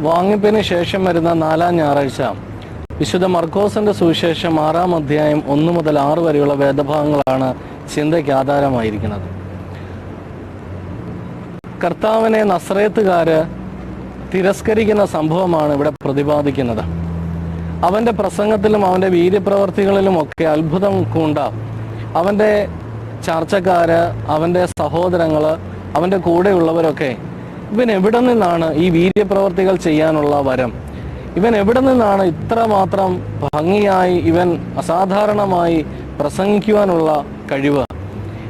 വാങ്ങിപ്പിന് ശേഷം വരുന്ന നാലാം ഞായറാഴ്ച. വിശുദ്ധ മർക്കോസിന്റെ സുവിശേഷം ആറാം അധ്യായം ഒന്ന് മുതൽ ആറ് വരെയുള്ള വേദഭാഗങ്ങളാണ് ചിന്തയ്ക്ക് ആധാരമായിരിക്കുന്നത്. കർത്താവിനെ നസ്രയത്തുകാര് തിരസ്കരിക്കുന്ന സംഭവമാണ് ഇവിടെ പ്രതിപാദിക്കുന്നത്. അവന്റെ പ്രസംഗത്തിലും അവന്റെ വീര്യപ്രവർത്തികളിലും ഒക്കെ അത്ഭുതം കൂണ്ട അവന്റെ ചർച്ചക്കാര് അവന്റെ സഹോദരങ്ങൾ അവന്റെ കൂടെയുള്ളവരൊക്കെ ഇവൻ എവിടെ നിന്നാണ് ഈ വീര്യപ്രവർത്തികൾ ചെയ്യാനുള്ള വരം? ഇവൻ എവിടെ നിന്നാണ് ഇത്ര മാത്രം ഭംഗിയായി ഇവൻ അസാധാരണമായി പ്രസംഗിക്കുവാനുള്ള കഴിവ്?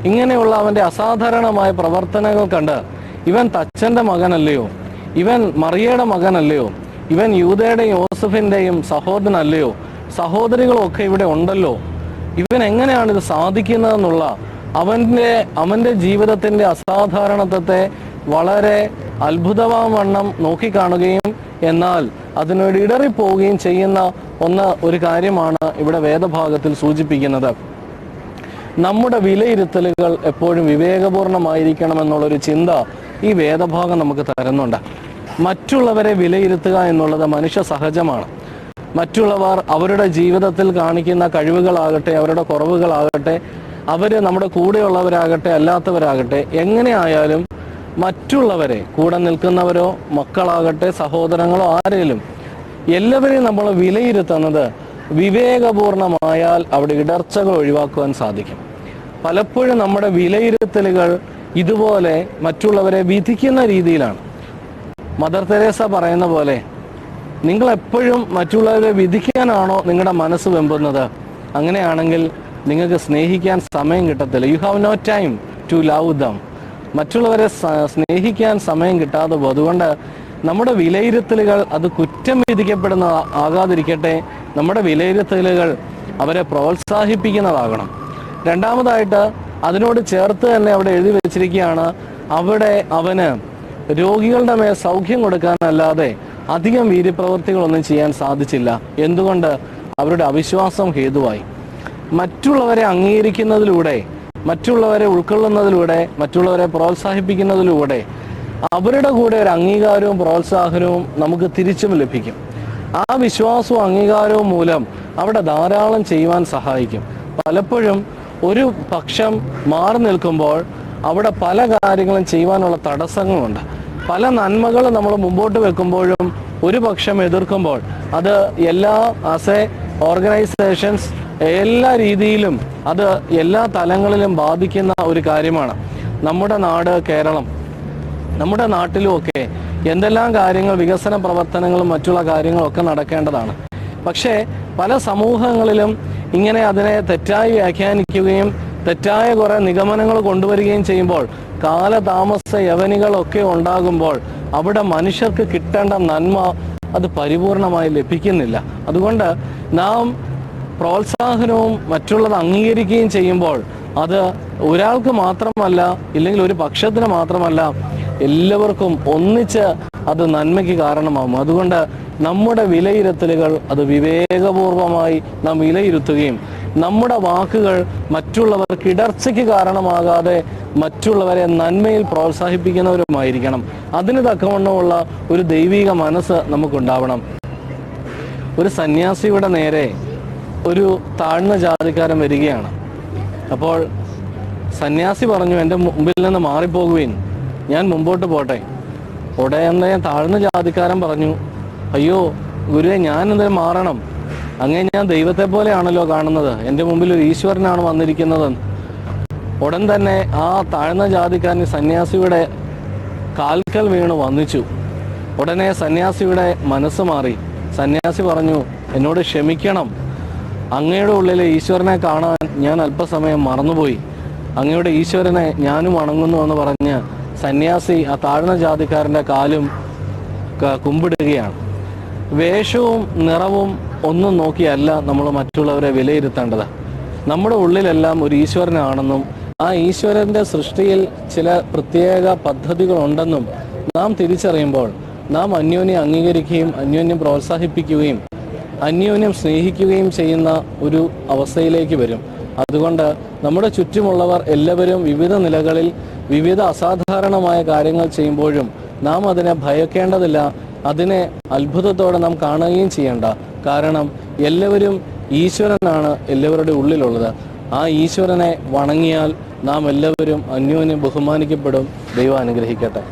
ഇങ്ങനെയുള്ള അവന്റെ അസാധാരണമായ പ്രവർത്തനങ്ങൾ കണ്ട് ഇവൻ തച്ചന്റെ മകനല്ലയോ? ഇവൻ മറിയയുടെ മകനല്ലയോ? ഇവൻ യൂതയുടെയും യോസഫിന്റെയും സഹോദരനല്ലയോ? സഹോദരികളൊക്കെ ഇവിടെ ഉണ്ടല്ലോ. ഇവൻ എങ്ങനെയാണ് ഇത് സാധിക്കുന്നതെന്നുള്ള അവന്റെ അവന്റെ ജീവിതത്തിന്റെ അസാധാരണത്വത്തെ വളരെ അത്ഭുതമാവണ്ണം നോക്കിക്കാണുകയും എന്നാൽ അതിനോട് ഇടറിപ്പോവുകയും ചെയ്യുന്ന ഒന്ന് ഒരു കാര്യമാണ് ഇവിടെ വേദഭാഗത്തിൽ സൂചിപ്പിക്കുന്നത്. നമ്മുടെ വിലയിരുത്തലുകൾ എപ്പോഴും വിവേകപൂർണമായിരിക്കണം എന്നുള്ളൊരു ചിന്ത ഈ വേദഭാഗം നമുക്ക് തരുന്നുണ്ട്. മറ്റുള്ളവരെ വിലയിരുത്തുക എന്നുള്ളത് മനുഷ്യ സഹജമാണ്. മറ്റുള്ളവർ അവരുടെ ജീവിതത്തിൽ കാണിക്കുന്ന കഴിവുകളാകട്ടെ അവരുടെ കുറവുകളാകട്ടെ അവർ നമ്മുടെ കൂടെയുള്ളവരാകട്ടെ അല്ലാത്തവരാകട്ടെ എങ്ങനെ ആയാലും മറ്റുള്ളവരെ കൂടെ നിൽക്കുന്നവരോ മക്കളാകട്ടെ സഹോദരങ്ങളോ ആരെങ്കിലും എല്ലാവരെയും നമ്മൾ വിലയിരുത്തുന്നത് വിവേകപൂർണമായാൽ അവിടെ ഇടർച്ചകൾ ഒഴിവാക്കുവാൻ സാധിക്കും. പലപ്പോഴും നമ്മുടെ വിലയിരുത്തലുകൾ ഇതുപോലെ മറ്റുള്ളവരെ വിധിക്കുന്ന രീതിയിലാണ്. മദർ തെരേസ പറയുന്ന പോലെ നിങ്ങൾ എപ്പോഴും മറ്റുള്ളവരെ വിധിക്കാനാണോ നിങ്ങളുടെ മനസ്സ് വെമ്പുന്നത്? അങ്ങനെയാണെങ്കിൽ നിങ്ങൾക്ക് സ്നേഹിക്കാൻ സമയം കിട്ടത്തില്ല. You have no time to love them മറ്റുള്ളവരെ സ്നേഹിക്കാൻ സമയം കിട്ടാതെ പോകും. അതുകൊണ്ട് നമ്മുടെ വിലയിരുത്തലുകൾ അത് കുറ്റം വിധിക്കപ്പെടുന്ന ആകാതിരിക്കട്ടെ. നമ്മുടെ വിലയിരുത്തലുകൾ അവരെ പ്രോത്സാഹിപ്പിക്കുന്നതാകണം. രണ്ടാമതായിട്ട് അതിനോട് ചേർത്ത് തന്നെ അവിടെ എഴുതി വെച്ചിരിക്കുകയാണ് അവിടെ അവന് രോഗികളുടെ മേൽ സൗഖ്യം കൊടുക്കാനല്ലാതെ അധികം വീര്യപ്രവൃത്തികളൊന്നും ചെയ്യാൻ സാധിച്ചില്ല. എന്തുകൊണ്ട്? അവരുടെ അവിശ്വാസം ഹേതുവായി. മറ്റുള്ളവരെ അംഗീകരിക്കുന്നതിലൂടെ മറ്റുള്ളവരെ ഉൾക്കൊള്ളുന്നതിലൂടെ മറ്റുള്ളവരെ പ്രോത്സാഹിപ്പിക്കുന്നതിലൂടെ അവരുടെ കൂടെ ഒരു അംഗീകാരവും പ്രോത്സാഹനവും നമുക്ക് തിരിച്ചും ലഭിക്കും. ആ വിശ്വാസവും അംഗീകാരവും മൂലം അവിടെ ധാരാളം ചെയ്യുവാൻ സഹായിക്കും. പലപ്പോഴും ഒരു പക്ഷം മാറി നിൽക്കുമ്പോൾ അവിടെ പല കാര്യങ്ങളും ചെയ്യുവാനുള്ള തടസ്സങ്ങളുണ്ട് പല നന്മകളും നമ്മൾ മുമ്പോട്ട് വെക്കുമ്പോഴും ഒരു പക്ഷം എതിർക്കുമ്പോൾ അത് എല്ലാ ആസ് എ ഓർഗനൈസേഷൻസ് എല്ലാ രീതിയിലും അത് എല്ലാ തലങ്ങളിലും ബാധിക്കുന്ന ഒരു കാര്യമാണ്. നമ്മുടെ നാട് കേരളം. നമ്മുടെ നാട്ടിലുമൊക്കെ എന്തെല്ലാം കാര്യങ്ങൾ വികസന പ്രവർത്തനങ്ങളും മറ്റുള്ള കാര്യങ്ങളും ഒക്കെ നടക്കേണ്ടതാണ്. പക്ഷേ പല സമൂഹങ്ങളിലും ഇങ്ങനെ അതിനെ തെറ്റായി വ്യാഖ്യാനിക്കുകയും തെറ്റായ കുറെ നിഗമനങ്ങൾ കൊണ്ടുവരികയും ചെയ്യുമ്പോൾ കാലതാമസ യവനികളൊക്കെ ഉണ്ടാകുമ്പോൾ അവിടെ മനുഷ്യർക്ക് കിട്ടേണ്ട നന്മ അത് പരിപൂർണമായി ലഭിക്കുന്നില്ല. അതുകൊണ്ട് നാം പ്രോത്സാഹനവും മറ്റുള്ളത് അംഗീകരിക്കുകയും ചെയ്യുമ്പോൾ അത് ഒരാൾക്ക് മാത്രമല്ല ഇല്ലെങ്കിൽ ഒരു പക്ഷത്തിന് മാത്രമല്ല എല്ലാവർക്കും ഒന്നിച്ച് അത് നന്മയ്ക്ക് കാരണമാകും. അതുകൊണ്ട് നമ്മുടെ വിലയിരുത്തലുകൾ അത് വിവേകപൂർവമായി നാം വിലയിരുത്തുകയും നമ്മുടെ വാക്കുകൾ മറ്റുള്ളവർക്ക് ഇടർച്ചയ്ക്ക് കാരണമാകാതെ മറ്റുള്ളവരെ നന്മയിൽ പ്രോത്സാഹിപ്പിക്കുന്നവരുമായിരിക്കണം. അതിന് തക്കവണ്ണമുള്ള ഒരു ദൈവിക മനസ്സ് നമുക്കുണ്ടാവണം. ഒരു സന്യാസിയുടെ നേരെ ഒരു താഴ്ന്ന ജാതിക്കാരൻ വരികയാണ്. അപ്പോൾ സന്യാസി പറഞ്ഞു എന്റെ മുമ്പിൽ നിന്ന് മാറിപ്പോകുവിൻ. ഞാൻ മുമ്പോട്ട് പോട്ടെ. ഉടനെ താഴ്ന്ന ജാതിക്കാരൻ പറഞ്ഞു അയ്യോ ഗുരുവെ ഞാൻ എന്തിനും മാറണം? അങ്ങനെ ഞാൻ ദൈവത്തെ പോലെയാണല്ലോ കാണുന്നത്. എന്റെ മുമ്പിൽ ഒരു ഈശ്വരനാണ് വന്നിരിക്കുന്നത്. ഉടൻ തന്നെ ആ താഴ്ന്ന ജാതിക്കാരൻ സന്യാസിയുടെ കാൽക്കൽ വീണ് വന്നിച്ചു ഉടനെ സന്യാസിയുടെ മനസ്സ് മാറി. സന്യാസി പറഞ്ഞു എന്നോട് ക്ഷമിക്കണം. അങ്ങയുടെ ഉള്ളിലെ ഈശ്വരനെ കാണാൻ ഞാൻ അല്പസമയം മറന്നുപോയി. അങ്ങയുടെ ഈശ്വരനെ ഞാനും അണങ്ങുന്നു എന്ന് പറഞ്ഞ് സന്യാസി ആ താഴ്ന്ന ജാതിക്കാരന്റെ കാലും കുമ്പിടുകയാണ്. വേഷവും നിറവും ഒന്നും നോക്കിയല്ല നമ്മൾ മറ്റുള്ളവരെ വിലയിരുത്തേണ്ടത്. നമ്മുടെ ഉള്ളിലെല്ലാം ഒരു ഈശ്വരനാണെന്നും ആ ഈശ്വരന്റെ സൃഷ്ടിയിൽ ചില പ്രത്യേക പദ്ധതികളുണ്ടെന്നും നാം തിരിച്ചറിയുമ്പോൾ നാം അന്യോന്യം അംഗീകരിക്കുകയും അന്യോന്യം പ്രോത്സാഹിപ്പിക്കുകയും അന്യോന്യം സ്നേഹിക്കുകയും ചെയ്യുന്ന ഒരു അവസ്ഥയിലേക്ക് വരും. അതുകൊണ്ട് നമ്മുടെ ചുറ്റുമുള്ളവർ എല്ലാവരും വിവിധ നിലകളിൽ വിവിധ അസാധാരണമായ കാര്യങ്ങൾ ചെയ്യുമ്പോഴും നാം അതിനെ ഭയക്കേണ്ടതില്ല. അതിനെ അത്ഭുതത്തോടെ നാം കാണുകയും ചെയ്യേണ്ട. കാരണം എല്ലാവരും ഈശ്വരനാണ് എല്ലാവരുടെ ഉള്ളിലുള്ളത്. ആ ഈശ്വരനെ വണങ്ങിയാൽ നാം എല്ലാവരും അന്യോന്യം ബഹുമാനിക്കപ്പെടും. ദൈവം അനുഗ്രഹിക്കട്ടെ.